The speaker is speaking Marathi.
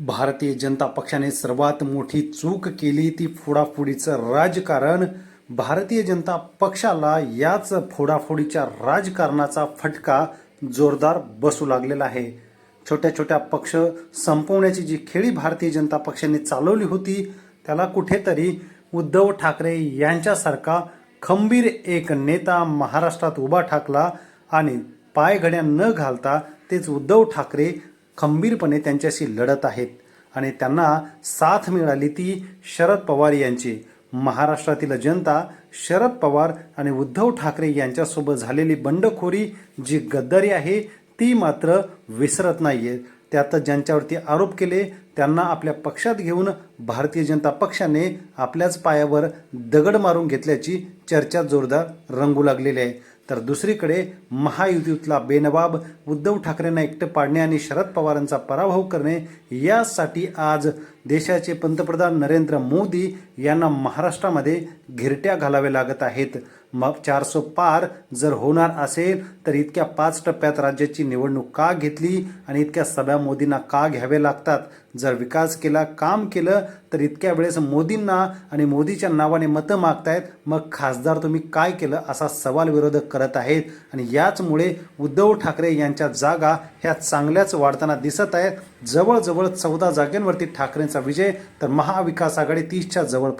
भारतीय जनता पक्षाने सर्वात मोठी चूक केली ती फोडाफोडीचं राजकारण. भारतीय जनता पक्षाला याच फोडाफोडीच्या राजकारणाचा फटका जोरदार बसू लागलेला आहे. छोट्या छोट्या पक्ष संपवण्याची जी खेळी भारतीय जनता पक्षाने चालवली होती त्याला कुठेतरी उद्धव ठाकरे यांच्यासारखा खंबीर एक नेता महाराष्ट्रात उभा ठाकला आणि पायघड्या न घालता तेच उद्धव ठाकरे खंबीरपणे त्यांच्याशी लढत आहेत आणि त्यांना साथ मिळाली ती शरद पवार यांची. महाराष्ट्रातील जनता शरद पवार आणि उद्धव ठाकरे यांच्यासोबत झालेली बंडखोरी जी गद्दारी आहे ती मात्र विसरत नाही आहे त्यात ज्यांच्यावरती आरोप केले त्यांना आपल्या पक्षात घेऊन भारतीय जनता पक्षाने आपल्याच पायावर दगड मारून घेतल्याची चर्चा जोरदार रंगू लागलेली आहे. तर दुसरीकडे महायुतीतला बेनबाब उद्धव ठाकरेंना एकटं पाडणे आणि शरद पवारांचा पराभव करणे यासाठी आज देशाचे पंतप्रधान नरेंद्र मोदी यांना महाराष्ट्रामध्ये घिरट्या घालाव्या लागत आहेत. मग चारसो पार जर होणार असेल तर इतक्या पाच टप्प्यात राज्याची निवडणूक का घेतली आणि इतक्या सभ्या मोदींना का घ्यावे लागतात? जर विकास केला काम केलं तर इतक्या वेळेस मोदींना आणि मोदीच्या नावाने मतं मागतायत. मग खासदार तुम्ही काय केलं असा सवाल विरोधक करत आहेत. आणि याचमुळे उद्धव ठाकरे यांच्या जागा ह्या चांगल्याच वाढताना दिसत आहेत. जवळजवळ चौदा जागांवरती ठाकरेंचा विजय तर महाविकास आघाडी तीसच्या जवळ